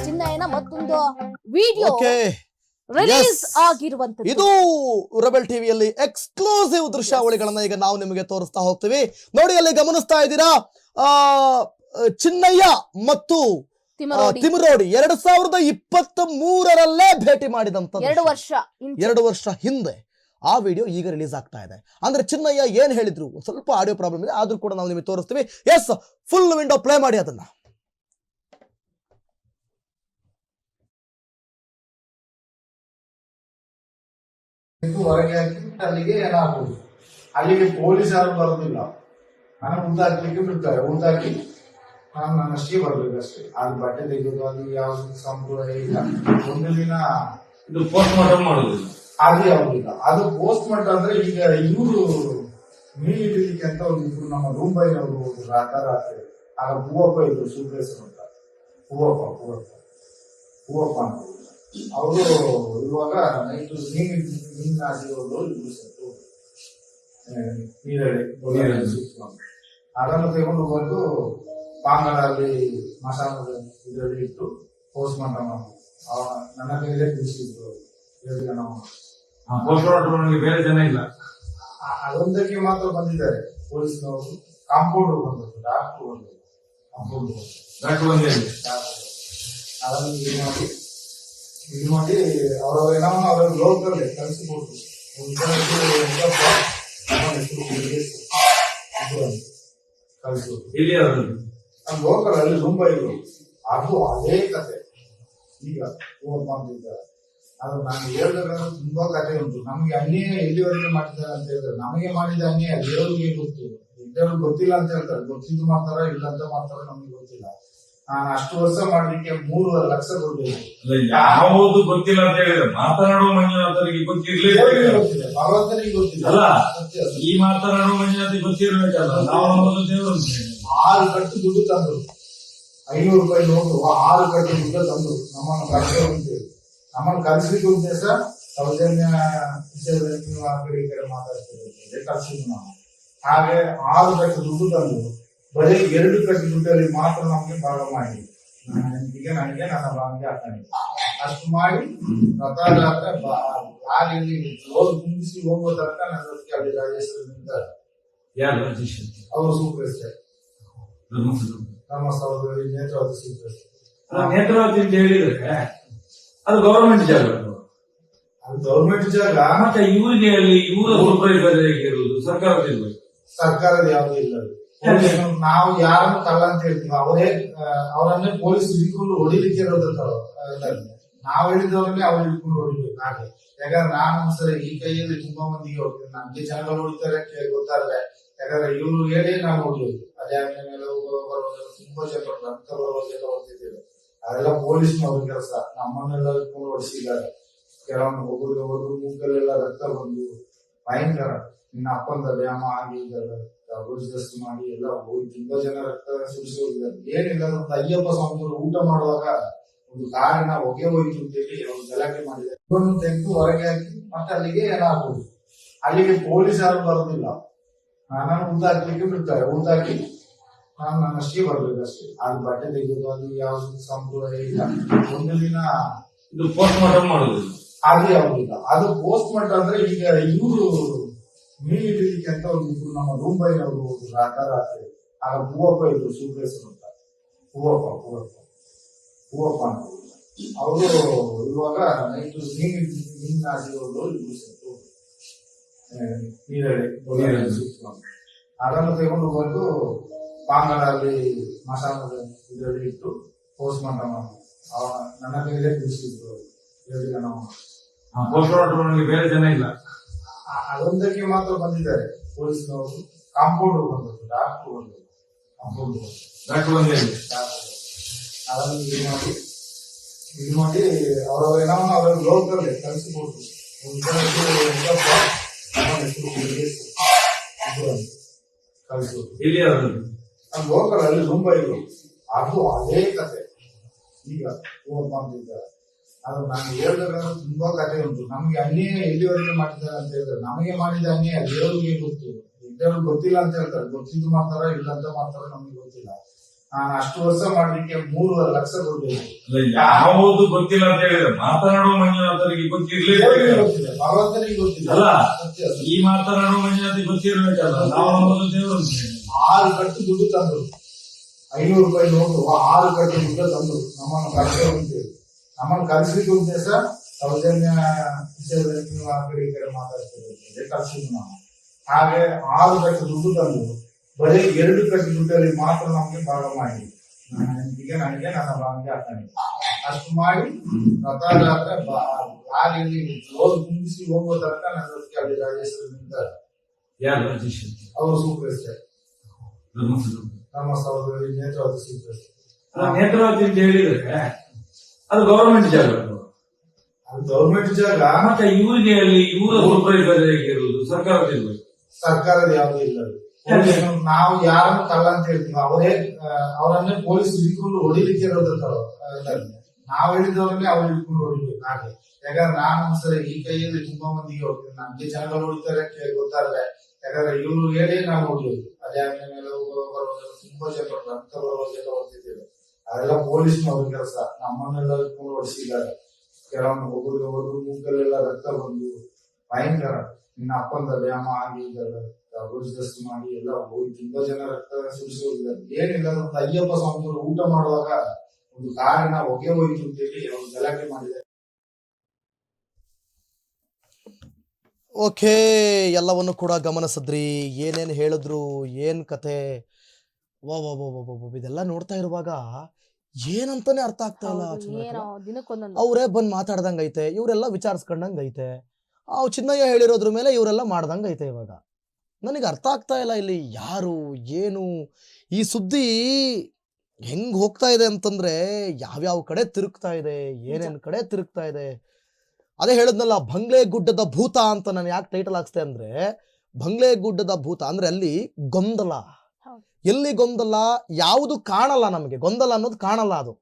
ಚಿನ್ನಯ್ಯನ ಮತ್ತೊಂದು ವಿಡಿಯೋ ರಿಲೀಸ್ ಆಗಿರುವಂತ ಇದು ರೆಬೆಲ್ ಟಿವಿಯಲ್ಲಿ ಎಕ್ಸ್ಕ್ಲೂಸಿವ್ ದೃಶ್ಯಾವಳಿಗಳನ್ನ ಈಗ ನಾವು ನಿಮಗೆ ತೋರಿಸ್ತಾ ಹೋಗ್ತೀವಿ. ನೋಡಿ ಅಲ್ಲಿ ಗಮನಿಸ್ತಾ ಇದ್ದೀರಾ? ಆ ಚಿನ್ನಯ್ಯ ಮತ್ತು ತಿಮರೋಡಿ. ಎರಡ್ ಸಾವಿರದ ಇಪ್ಪತ್ತ ಮೂರರಲ್ಲೇ ಭೇಟಿ ಮಾಡಿದಂತ ಎರಡು ವರ್ಷ ಎರಡು ವರ್ಷ ಹಿಂದೆ ಆ ವಿಡಿಯೋ ಈಗ ರಿಲೀಸ್ ಆಗ್ತಾ ಇದೆ. ಅಂದ್ರೆ ಚಿನ್ನಯ್ಯ ಏನ್ ಹೇಳಿದ್ರು? ಸ್ವಲ್ಪ ಆಡಿಯೋ ಪ್ರಾಬ್ಲಮ್ ಇದೆ ಆದ್ರೂ ಕೂಡ ನಾವು ನಿಮಗೆ ತೋರಿಸ್ತೀವಿ. ಎಸ್ ಫುಲ್ ವಿಂಡೋ ಪ್ಲೇ ಮಾಡಿ ಅದನ್ನ. ಹೊರಗೆ ಹಾಕಿ ಅಲ್ಲಿಗೆ ಏನಾಗ್ಬೋದು ಅಲ್ಲಿಗೆ ಪೊಲೀಸ್ ಯಾರು ಬರೋದಿಲ್ಲ. ನಾನು ಮುಂದಾಕ್ಲಿಕ್ಕೆ ಬಿಡ್ತಾರೆ. ಮುಂದಾಕಿ ನಾನು ನನ್ನಷ್ಟೇ ಬರ್ಬೇಕು ಅಷ್ಟೇ. ಆ ಬಟ್ಟೆ ತೆಗೆಯೋದು ಅದು ಯಾವ್ದು ಸಂಪೂರ್ಣ ಇಲ್ಲ. ಒಂದು ದಿನ ಇದು ಪೋಸ್ಟ್ ಮಾರ್ಟಮ್ ಮಾಡುದಿಲ್ಲ. ಅದು ಯಾವುದಿಲ್ಲ ಅದು ಪೋಸ್ಟ್ ಮಾರ್ಟಮ್ ಅಂದ್ರೆ ಈಗ ಇವರು ಮೀನ್ ಹಿಡಿಲಿಕ್ಕೆ ಅಂತ ಒಂದು ಇಬ್ರು ನಮ್ಮ ರೂಂಬೈನವರು ಹೋದ್ರು ರಾತ್ರಿ ಆಗ ಹೂವಪ್ಪ ಇದ್ರು ಸುಬ್ರೇಶ್ವರ ಅಂತ. ಹೂವಪ್ಪ ಹೂವಪ್ಪ ಹೂವಪ್ಪ ಅಂತ. ಅವರು ಇವಾಗ ನೈಟು ಮೀನ್ ಮೀನ್ ಹಾಕಿರೋದು ಸತ್ತು. ಅದನ್ನು ತಗೊಂಡು ಬಂದು ಪಾಂಗಡಲ್ಲಿ ಮಸಾಲದ ಇದರಲ್ಲಿ ಇಟ್ಟು ಪೋಸ್ಟ್ ಮಾರ್ಟಮ್ ನನ್ನ ಮೇಲೆ ಕುಡಿಸಿದ್ರು ಪೋಸ್ಟ್ ಮಾರ್ಟಮ್ ಬೇರೆ ಜನ ಇಲ್ಲ. ಅದೊಂದಕ್ಕೆ ಮಾತ್ರ ಬಂದಿದ್ದಾರೆ. ಪೊಲೀಸ್ನವರು. ಕಾಂಪೌಂಡ್ ಬಂದದ್ದು ಡಾಕ್ಟರ್ ಬಂದದ್ದು ಕಾಂಪೌಂಡ್ ಡಾಕ್ಟರ್ ಬಂದಿದೆ. ಅದನ್ನು ಇದು ಮಾಡಿ ಅವರವ್ರ ಏನೋ ಅವರ ಲೋಕದಲ್ಲಿ ಕಳಿಸಿಕೊಟ್ರು ಇಲ್ಲಿ? ನಮ್ಮ ಲೋಕಲ್ ಅಲ್ಲಿ ಮುಂಬೈ ಅದು ಅದೇ ಕತೆ. ಈಗ ಓದ್ ಬಂದಿದ್ದಾರೆ. ಅದು ನಾನು ಹೇಳ್ಬೇಕಾದ್ರೆ ತುಂಬಾ ಕತೆ ಉಂಟು. ನಮ್ಗೆ ಅನ್ಯಾಯ ಎಲ್ಲಿವರೆಗೆ ಮಾಡಿದ್ದಾರೆ ಅಂತ ಹೇಳಿದ್ರೆ ನಮಗೆ ಮಾಡಿದ ಅನ್ಯಾಯ ದೇವರಿಗೆ ಗೊತ್ತು. ಇದ್ದರು ಗೊತ್ತಿಲ್ಲ ಅಂತ ಹೇಳ್ತಾರೆ. ಗೊತ್ತಿದ್ದು ಮಾಡ್ತಾರ ಇಲ್ಲ ಅಂತ ಮಾಡ್ತಾರ ನಮ್ಗೆ ಗೊತ್ತಿಲ್ಲ. ನಾನು ಅಷ್ಟು ವರ್ಷ ಮಾಡ್ಲಿಕ್ಕೆ ಮೂರುವರೆ ಲಕ್ಷ ಕೊಡ್ಬೇಕು ಯಾವುದು ಗೊತ್ತಿಲ್ಲ ಅಂತ ಹೇಳಿದ್ರೆ ಮಾತನಾಡುವ ಮಂಜುನಾಥರಿಗೆ ಗೊತ್ತಿರ್ಲೇ ದೇವರಿಗೆ ಗೊತ್ತಿದೆ ಭಗವಂತನಿಗೆ ಗೊತ್ತಿಲ್ಲ. ಈ ಮಾತನಾಡುವ ಮಂಜುನಾಥಿಗೆ ಗೊತ್ತಿರ್ಬೇಕಲ್ಲ ನಾವು ದೇವರು. ಆರು ಕಟ್ಟು ದುಡ್ಡು ತಂದ್ರು. ಐನೂರು ರೂಪಾಯಿ ನೋಟು ಆರು ಕಟ್ಟು ದುಡ್ಡು ತಂದ್ರು. ನಮ್ಮನ್ನು ಅಂತೇಳಿ ನಮ್ಮನ್ನು ಕರೆಸಲಿಕ್ಕೆ ಉದ್ದೇಶ ಸೌಜನ್ಯ ವಿಷಯದಲ್ಲಿ ನೀವು ಆ ಕಡೆ ಈ ಕಳ್ಸಿದ್ವಿ ನಾವು. ಹಾಗೆ ಆರು ಕಟ್ಟು ದುಡ್ಡು ತಂದು ಬರೀ ಎರಡು ಕಟ್ಟು ದುಡ್ಡಲ್ಲಿ ಮಾತ್ರ ನಮಗೆ ಭಾಗ ಮಾಡಿ. ಈಗ ನನಗೆ ನನ್ನ ಭಾಗಕ್ಕೆ ಆಗ್ತಾನೆ ಅಷ್ಟು ಮಾಡಿ ರಥಯಾತ್ರೆ ಲಾರಿಯಲ್ಲಿ ಲೋಡ್ ತುಂಬಿಸಿ ಹೋಗುವ ತನಕ ನನ್ನ ಜೊತೆಗೆ ಅಲ್ಲಿ ರಾಜೇಶ್ವರಿ ನಿಂತಾರೆ. ಯಾರು? ಅವರು ಧರ್ಮಸ್ಥಳ. ನಮ್ಮ ಸಹೋದರಿ. ನೇತ್ರಾವತಿ ಅದು ನೇತ್ರಾವತಿ ಅಂತ ಹೇಳಿದ್ರೆ ಅದು ಗವರ್ಮೆಂಟ್ ಜಾಗ ಅದು. ಗೌರ್ಮೆಂಟ್ ಜಾಗ. ಮತ್ತೆ ಇವರಿಗೆ ಅಲ್ಲಿ ಇವರ ಸೂಪರ್ವೈಸರ್ ಇರೋದು ಸರ್ಕಾರದ ಇರ್ಬೇಕು ಸರ್ಕಾರದ ಯಾವುದೂ ಇಲ್ಲ ನಾವು ಯಾರನ್ನು ಕಳ್ಳ ಅಂತ ಹೇಳ್ತೀವಿ. ಅವರೇ ಅವರನ್ನೇ ಪೊಲೀಸ್ ಹಿಡ್ಕೊಂಡು ಹೊಡಿಲಿಕ್ಕೆ ಇರೋದಂತ ನಾವು ಹೇಳಿದವರನ್ನೇ ಅವ್ರು ಹಿಡ್ಕೊಂಡು ಹೊಡಿಬೇಕು. ಹಾಗೆ. ಯಾಕಂದ್ರೆ ನಾನು ಸರಿ ಈ ಕೈಯಲ್ಲಿ ತುಂಬಾ ಮಂದಿಗೆ ಹೊಡ್ತೀನಿ. ನಮ್ಗೆ ಜನಗಳು ಹೊಡಿತಾರೆ ಗೊತ್ತಾದ್ರೆ, ಯಾಕಂದ್ರೆ ಇವ್ರು ಹೇಳಿ ನಾವು ಹೊಡಿಯೋದು. ಅದೇ ತುಂಬಾ ಜನ ರಕ್ತ ಬರುವಾಗೆಲ್ಲ ಹೊಡ್ತಿದ್ದೇವೆ ಅದೆಲ್ಲ ಪೊಲೀಸ್ನವ್ರ ಕೆಲಸ. ನಮ್ಮನ್ನೆಲ್ಲ ಹಿಡ್ಕೊಂಡು ಹೊಡಿಸಿದ್ದಾರೆ. ಕೆಲವೊಂದು ಒಬ್ಬರಿಗೆ ಒಬ್ಬರು ಮೂಗಲ್ಲೆಲ್ಲ ರಕ್ತ ಬಂದು ಭಯಂಕರ. ನಿನ್ನ ಅಪ್ಪಂದ ವ್ಯಾಮ ಆಗಿ ರೋಜದಸ್ತು ಮಾಡಿ ಎಲ್ಲ ಹೋಗಿ ತುಂಬಾ ಜನ ರಕ್ತ ಸುರಿಸಿ ಹೋಗಿದ್ದಾರೆ ಏನಿಲ್ಲ ಅಂತ ಅಯ್ಯಪ್ಪ ಸ್ವಾಮಿಗಳು ಊಟ ಮಾಡುವಾಗ ಒಂದು ಕಾರಣ ಹೊಗೆ ಹೋಯ್ತು ಅಂತೇಳಿ ಒಂದು ಗಲಾಟೆ ಮಾಡಿದ್ದಾರೆ. ತೆಗೆದು ಹೊರಗೆ ಹಾಕಿ ಮತ್ತೆ ಅಲ್ಲಿಗೆ ಏನಾಗ್ಬೋದು ಅಲ್ಲಿಗೆ ಪೊಲೀಸ್ ಯಾರು ಬರೋದಿಲ್ಲ. ನಾನು ಉದ್ದಾಕ್ಲಿಕ್ಕೆ ಬಿಡ್ತಾರೆ. ಉದ್ದಾಕಿ ನಾನು ನನ್ನಷ್ಟೇ ಬರ್ಬೇಕು ಅಷ್ಟೇ. ಅದು ಬಟ್ಟೆ ತೆಗೆಯೋದು ಅದು ಯಾವ ಸಂಪ್ರದಾಯ ಇಲ್ಲ. ಒಂದು ದಿನ ಇದು ಪೋಸ್ಟ್ ಮಾರ್ಟಮ್ ಮಾಡುದಿಲ್ಲ. ಅದು ಯಾವುದಿಲ್ಲ ಅದು ಪೋಸ್ಟ್ ಮಾರ್ಟಮ್ ಅಂದ್ರೆ ಈಗ ಇವರು ಮೀನ್ ಹಿಡಿಲಿಕ್ಕೆ ಅಂತ ಒಂದು ಇಬ್ರು ನಮ್ಮ ಅವರು ಹೋದ್ರು ರಾತ್ರಿ ಆಗ ಹೂವಪ್ಪ ಇದ್ರು ಅಂತ ಹೂವಪ್ಪ ಹೂವಪ್ಪ ಹೂವಪ್ಪ ಅಂತ ಅವರು ಇವಾಗ ನೈಟ್ ನೀರು ಮೀನ್ ಹಾಕಿರೋದು ಇಬ್ರು ಸತ್ತು. ಸುತ್ತಕೊಂಡು. ಅದನ್ನು ತಗೊಂಡು ಬಂದು ಪಾಂಗಡಲ್ಲಿ ಮಸಾಲದ ಇದರಲ್ಲಿ ಇಟ್ಟು ಪೋಸ್ಟ್ ಅವ- ನನ್ನ ಕೈಲೇ ಕುಡಿಸಿದ್ರು ಎರಡು ಜನ ಬೇರೆ ಜನ ಇಲ್ಲ. ಆ- ಅದೊಂದಕ್ಕೆ ಮಾತ್ರ ಬಂದಿದ್ದಾರೆ. ಪೊಲೀಸ್ನವರು ಕಾಂಪೌಂಡ್ ಬಂದದ್ದು ಡಾಕ್ಟರ್ ಬಂದದ್ದು ಕಾಂಪೌಂಡ್ ಡಾಕ್ಟರ್. ಅದನ್ನು ಇದು ಮಾಡಿ ಇದು ಮಾಡಿ ಏನೋ ಅವ್ರ ಲೋಕಲ್ಲೇ ಕಳಿಸೋದು? ನಮ್ಮ ಲೋಕಲ್ ಅಲ್ಲಿ ಮುಂಬೈಲು ಅದು ಅದೇ ಕತೆ. ಈಗ ಮಾಡ್ತಿದ್ದಾರೆ. ಅದು ನಾನು ಹೇಳ್ಬೇಕಾದ್ರೆ ತುಂಬಾ ಕತೆ ಉಂಟು. ನಮ್ಗೆ ಅನ್ಯಾಯ ಎಲ್ಲಿವರೆಗೆ ಮಾಡಿದ್ದಾರೆ ಅಂತ ಹೇಳಿದ್ರೆ ನಮಗೆ ಮಾಡಿದ ಅನ್ಯಾಯ ದೇವರಿಗೆ ಗೊತ್ತು. ಇದ್ದವ್ರು ಗೊತ್ತಿಲ್ಲ ಅಂತ ಹೇಳ್ತಾರೆ. ಗೊತ್ತಿದ್ದು ಮಾತ್ರ ಇಲ್ಲ ಅಂತ ಮಾಡ್ತಾರ ನಮ್ಗೆ ಗೊತ್ತಿಲ್ಲ. ನಾನು ಅಷ್ಟು ವರ್ಷ ಮಾಡ್ಲಿಕ್ಕೆ ಮೂರುವರೆ ಲಕ್ಷ ಕೊಡ್ಬೇಕು. ಯಾವುದು ಗೊತ್ತಿಲ್ಲ ಅಂತ ಹೇಳಿದ್ರೆ ಮಾತನಾಡುವ ಮಂಜುನಾಥರಿಗೆ ಗೊತ್ತಿರ್ಲಿಲ್ಲ ಗೊತ್ತಿಲ್ಲ ಭಗವಂತನಿಗೆ. ಈ ಮಾತನಾಡುವ ಮಂಜುನಾಥಿಗೆ ಗೊತ್ತಿರ್ಬೇಕಲ್ಲ ನಾವು ದೇವರು. ಆರು ಕಟ್ಟು ದುಡ್ಡು ತಂದ್ರು. ಐನೂರು ರೂಪಾಯಿ ನೋಟು ಆರು ಕಟ್ಟು ದುಡ್ಡು ತಂದ್ರು. ನಮ್ಮನ್ನು ಕಷ್ಟ ನಮ್ಮನ್ನು ಕಲಿಸ್ಲಿಕ್ಕೆ ಉದ್ದೇಶ ಸೌಜನ್ಯ ವಿಷಯದಲ್ಲಿ ನೀವು ಆ ಕಡೆ ಈ ಕಡೆ ನಾವು. ಹಾಗೆ ಆರು ಕಟ್ಟು ದುಡ್ಡು ತಂದು ಬರೀ ಎರಡು ಕಟ್ಟು ದುಡ್ಡಲ್ಲಿ ಮಾತ್ರ ನಮಗೆ ಭಾಗ ಮಾಡಿ. ಈಗ ನನಗೆ ನನ್ನ ಭಾಗಕ್ಕೆ ಹಾಕೊಂಡಿದ್ದೆ ಅಷ್ಟು ಮಾಡಿ ರಥಯಾತ್ರೆ ಲಾರಿಯಲ್ಲಿ ಲೋನ್ ತುಂಬಿಸಿ ಹೋಗುವ ತನಕ ನನ್ನ ಜೊತೆಗೆ ಅಲ್ಲಿ ರಾಜೇಶ್ವರಿ ನಿಂತಾರೆ. ಯಾರು? ರಾಜೇಶ್ ಅವರು ಸೂಪರ್ ಧರ್ಮಸ್ಥಳ. ನಮ್ಮ ಸ್ಥಳದಲ್ಲಿ ನೇತ್ರಾವತಿ ಸೂಪರ್ ಅಲ್ಲ, ನೇತ್ರಾವತಿ ಅಂತ ಹೇಳಿದ್ರೆ ಅದು ಗವರ್ಮೆಂಟ್ ಜಾಗ. ಗೌರ್ಮೆಂಟ್ ಜಾಗ? ಮತ್ತೆ ಇವರಿಗೆ ಅಲ್ಲಿ ಇವರ ಸೂಪರ್ವೈಸರ್ ಇರುವುದು? ಸರ್ಕಾರದ ಇರ್ಬೇಕು ಸರ್ಕಾರದ ಯಾವ್ದು ಇಲ್ಲ ನಾವು ಯಾರನ್ನು ಕಳ್ಳ ಅಂತ ಹೇಳ್ತೀವಿ. ಅವರೇ ಅವರನ್ನೇ ಪೊಲೀಸ್ ಹಿಡ್ಕೊಂಡು ಹೊಡಿಲಿಕ್ಕೆ ಇರೋದಂತ ನಾವು ಹೇಳಿದವರನ್ನೇ ಅವ್ರು ಹಿಡ್ಕೊಂಡು ಹೊಡಿಬೇಕು. ಹಾಗೆ. ಯಾಕಂದ್ರೆ ನಾನು ಸರಿ ಈ ಕೈಯಲ್ಲಿ ತುಂಬಾ ಮಂದಿಗೆ ಹೋಗ್ತೀನಿ ನಮ್ಗೆ ಜನಗಳು ಹೊಡಿತಾರೆ ಗೊತ್ತಾದ್ರೆ ಯಾಕಂದ್ರೆ ಇವ್ರು ಹೇಳಿ ನಾವು ಹೊಡಿಯೋದು. ಅದೇ ಅಂಗಡಿ ಮೇಲೆ ಹೋಗುವ ಬರುವಾಗ ತುಂಬಾ ಜನ ರಕ್ತ ಜನ ಹೊಡ್ತಿದ್ದೇವೆ. ಅದೆಲ್ಲ ಪೊಲೀಸ್ನವ್ರ ಕೆಲಸ ನಮ್ಮನ್ನೆಲ್ಲ ಹಿಡ್ಕೊಂಡು ಹೊಡಿಸಿದ್ದಾರೆ ಕೆಲವೊಂದು ಒಬ್ಬರಿಗೆ ಒಬ್ಬರು ಮೂಗಲ್ಲೆಲ್ಲ ರಕ್ತ ಬಂದು ಭಯಂಕರ ನಿನ್ನ ಅಪ್ಪಂದ ವ್ಯಾಯಾಮ ಆಗಿ ರೋಜ್ ಮಾಡಿ ಎಲ್ಲ ಹೋಗಿ ತುಂಬಾ ಜನ ರಕ್ತ ಸುರಿಸೋದಿದ್ದಾರೆ ಏನಿಲ್ಲ ಒಂದು ಅಯ್ಯಪ್ಪ ಸ್ವಾಮಿಗಳು ಊಟ ಮಾಡುವಾಗ ಒಂದು ಕಾರಣ ಹೊಗೆ ಹೋಯ್ತು ಅಂತೇಳಿ ಅವ್ರು ಗಲಾಟೆ ಮಾಡಿದ್ದಾರೆ ಓಕೆ ಎಲ್ಲವನ್ನು ಕೂಡ ಗಮನಿಸಿದ್ರಿ ಏನೇನು ಹೇಳಿದ್ರು ಏನು ಕತೆ ವಾ ವಾ ವಾ ವಾ, ಇದೆಲ್ಲ ನೋಡ್ತಾ ಇರುವಾಗ ಏನಂತಾನೆ ಅರ್ಥ ಆಗ್ತಾ ಇಲ್ಲ ಅವರೇ ಬಂದ್ ಮಾತಾಡ್ದಂಗ್ ಐತೆ ಇವರೆಲ್ಲ ವಿಚಾರಿಸ್ಕೊಂಡಂಗ ಐತೆ ಆ ಚಿನ್ನಯ್ಯ ಹೇಳಿರೋದ್ರ ಮೇಲೆ ಇವರೆಲ್ಲ ಮಾಡ್ದಂಗ್ ಐತೆ ಇವಾಗ. ನನಗೆ ಅರ್ಥ ಆಗ್ತಾ ಇಲ್ಲ ಇಲ್ಲಿ ಯಾರು ಏನು ಈ ಸುದ್ದಿ ಹೆಂಗ್ ಹೋಗ್ತಾ ಇದೆ ಅಂತಂದ್ರೆ ಯಾವ್ಯಾವ ಕಡೆ ತಿರುಗ್ತಾ ಇದೆ ಏನೇನ್ ಕಡೆ ತಿರುಗ್ತಾ ಇದೆ. ಅದೇ ಹೇಳದ್ನಲ್ಲ ಬಂಗ್ಲೆ ಗುಡ್ಡದ ಭೂತ ಅಂತ ನಾನು ಯಾಕೆ ಟೈಟಲ್ ಹಾಕ್ಸ್ತೆ ಅಂದ್ರೆ ಬಂಗ್ಲೆ ಗುಡ್ಡದ ಭೂತ ಅಂದ್ರೆ ಅಲ್ಲಿ ಗೊಂದಲ. ಎಲ್ಲಿ ಗೊಂದಲ? ಯಾವುದು ಕಾಣಲ್ಲ ನಮಗೆ. ಗೊಂದಲ ಅನ್ನೋದು ಕಾಣಲ್ಲ ಅದು.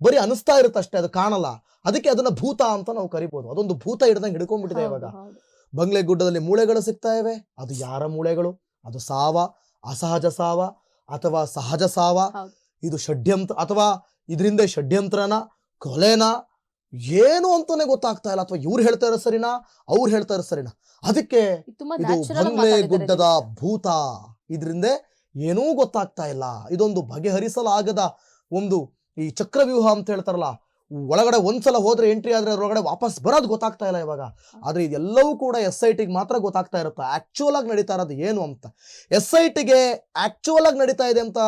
ಬರೀ ಅನಿಸ್ತಾ ಇರುತ್ತೆ ಅಷ್ಟೇ ಅದು ಕಾಣಲ್ಲ. ಅದಕ್ಕೆ ಅದನ್ನ ಭೂತ ಅಂತ ನಾವು ಕರಿಬಹುದು ಅದೊಂದು ಭೂತ ಹಿಡ್ದಂಗೆ ಹಿಡ್ಕೊಂಡ್ಬಿಟ್ಟಿದೆ ಇವಾಗ. ಬಂಗ್ಲೆ ಗುಡ್ಡದಲ್ಲಿ ಮೂಳೆಗಳು ಸಿಗ್ತಾ ಇವೆ. ಅದು ಯಾರ ಮೂಳೆಗಳು? ಅದು ಸಾವ ಅಸಹಜ ಸಾವ ಅಥವಾ ಸಹಜ ಸಾವ? ಇದು ಷಡ್ಯಂತ್ರ ಅಥವಾ ಇದರಿಂದ ಷಡ್ಯಂತ್ರನ ಕೊಲೆನ? ಏನು ಅಂತಾನೆ ಗೊತ್ತಾಗ್ತಾ ಇಲ್ಲ. ಅಥವಾ ಇವ್ರು ಹೇಳ್ತಾ ಇರೋ ಸರಿನಾ? ಅವ್ರು ಹೇಳ್ತಾ ಇರೋ ಸರಿನಾ? ಅದಕ್ಕೆ ಇದು ಬಂಗ್ಲೆ ಗುಡ್ಡದ ಭೂತ. ಇದರಿಂದ ಏನೂ ಗೊತ್ತಾಗ್ತಾ ಇಲ್ಲ. ಇದೊಂದು ಬಗೆಹರಿಸಲಾಗದ ಒಂದು ಈ ಚಕ್ರವ್ಯೂಹ ಅಂತ ಹೇಳ್ತಾರಲ್ಲ ಒಳಗಡೆ ಒಂದ್ಸಲ ಹೋದ್ರೆ ಎಂಟ್ರಿ ಆದ್ರೆ ಅದರೊಳಗಡೆ ವಾಪಸ್ ಬರೋದು ಗೊತ್ತಾಗ್ತಾ ಇಲ್ಲ ಇವಾಗ. ಆದ್ರೆ ಇದೆಲ್ಲವೂ ಕೂಡ ಎಸ್ ಐ ಟಿಗೆ ಮಾತ್ರ ಗೊತ್ತಾಗ್ತಾ ಇರುತ್ತೆ. ಆಕ್ಚುಯಲ್ ಆಗಿ ನಡೀತಾ ಇರೋದು ಏನು ಅಂತ. ಎಸ್ ಐ ಟಿಗೆ ಆಕ್ಚುಯಲ್ ಆಗಿ ನಡೀತಾ ಇದೆ ಅಂತ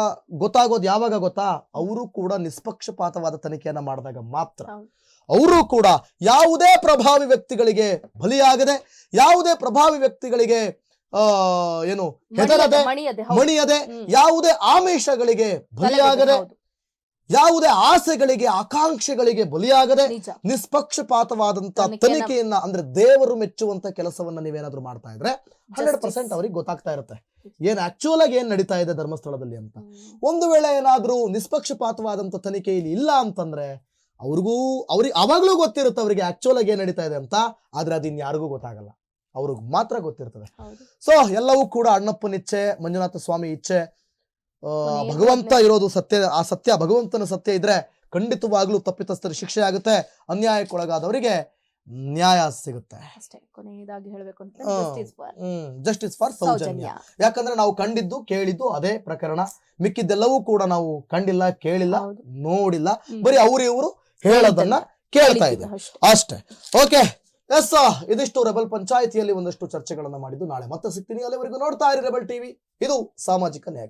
ಗೊತ್ತಾಗೋದು ಯಾವಾಗ ಗೊತ್ತಾ? ಅವರು ಕೂಡ ನಿಷ್ಪಕ್ಷಪಾತವಾದ ತನಿಖೆಯನ್ನ ಮಾಡಿದಾಗ ಮಾತ್ರ. ಅವರು ಕೂಡ ಯಾವುದೇ ಪ್ರಭಾವಿ ವ್ಯಕ್ತಿಗಳಿಗೆ ಬಲಿಯಾಗದೆ ಯಾವುದೇ ಪ್ರಭಾವಿ ವ್ಯಕ್ತಿಗಳಿಗೆ ಏನು ಹೆದರದೆ ಮಣಿಯದೆ. ಯಾವುದೇ ಆಮಿಷಗಳಿಗೆ ಬಲಿಯಾಗದೆ ಯಾವುದೇ ಆಸೆಗಳಿಗೆ ಆಕಾಂಕ್ಷೆಗಳಿಗೆ ಬಲಿಯಾಗದೆ ನಿಷ್ಪಕ್ಷಪಾತವಾದಂತ ತನಿಖೆಯನ್ನ- ಅಂದ್ರೆ ದೇವರು ಮೆಚ್ಚುವಂತ ಕೆಲಸವನ್ನ ನೀವೇನಾದ್ರೂ ಮಾಡ್ತಾ ಇದ್ರೆ ಹಂಡ್ರೆಡ್ ಪರ್ಸೆಂಟ್ ಅವ್ರಿಗೆ ಗೊತ್ತಾಗ್ತಾ ಇರುತ್ತೆ. ಏನ್ ಆಕ್ಚುಯಲ್ ಆಗಿ ಏನ್ ನಡೀತಾ ಇದೆ ಧರ್ಮಸ್ಥಳದಲ್ಲಿ ಅಂತ. ಒಂದು ವೇಳೆ ಏನಾದ್ರೂ ನಿಷ್ಪಕ್ಷಪಾತವಾದಂತ ತನಿಖೆ ಇಲ್ಲಿ ಇಲ್ಲ ಅಂತಂದ್ರೆ ಅವ್ರಿಗೂ ಅವ್ರಿಗೆ ಅವಾಗ್ಲೂ ಗೊತ್ತಿರುತ್ತೆ ಅವರಿಗೆ ಆಕ್ಚುಯಲ್ ಆಗಿ ಏನ್ ನಡೀತಾ ಇದೆ ಅಂತ ಆದ್ರೆ ಅದಿನ್ ಯಾರಿಗೂ ಗೊತ್ತಾಗಲ್ಲ. ಅವ್ರಿಗೆ ಮಾತ್ರ ಗೊತ್ತಿರ್ತದೆ. ಸೊ ಎಲ್ಲವೂ ಕೂಡ ಅಣ್ಣಪ್ಪನ ಇಚ್ಛೆ ಮಂಜುನಾಥ ಸ್ವಾಮಿ ಇಚ್ಛೆ ಆ, ಭಗವಂತ ಇರೋದು ಸತ್ಯ ಆ ಸತ್ಯ ಭಗವಂತನ ಸತ್ಯ ಇದ್ರೆ ಖಂಡಿತವಾಗ್ಲೂ ತಪ್ಪಿತಸ್ಥರ ಶಿಕ್ಷೆ ಆಗುತ್ತೆ ಅನ್ಯಾಯಕ್ಕೊಳಗಾದವರಿಗೆ ನ್ಯಾಯ ಸಿಗುತ್ತೆ. Justice for Soujanya. ಯಾಕಂದ್ರೆ ನಾವು ಕಂಡಿದ್ದು ಕೇಳಿದ್ದು ಅದೇ ಪ್ರಕರಣ. ಮಿಕ್ಕಿದ್ದೆಲ್ಲವೂ ಕೂಡ ನಾವು ಕಂಡಿಲ್ಲ ಕೇಳಿಲ್ಲ ನೋಡಿಲ್ಲ. ಬರೀ ಅವ್ರಿ ಇವರು ಹೇಳೋದನ್ನ ಕೇಳ್ತಾ ಇದೆ. ಅಷ್ಟೇ. ಓಕೆ ಎಸ್ ಇದಿಷ್ಟು ರೆಬಲ್ ಪಂಚಾಯಿತಿಯಲ್ಲಿ ಒಂದಷ್ಟು ಚರ್ಚೆಗಳನ್ನು ಮಾಡಿದ್ದು ನಾಳೆ ಮತ್ತೆ ಸಿಗ್ತೀನಿ. ಅಲ್ಲಿವರೆಗೂ ನೋಡ್ತಾ ಇರಿ ರೆಬಲ್ ಟಿವಿ. ಇದು ಸಾಮಾಜಿಕ ನ್ಯಾಯ.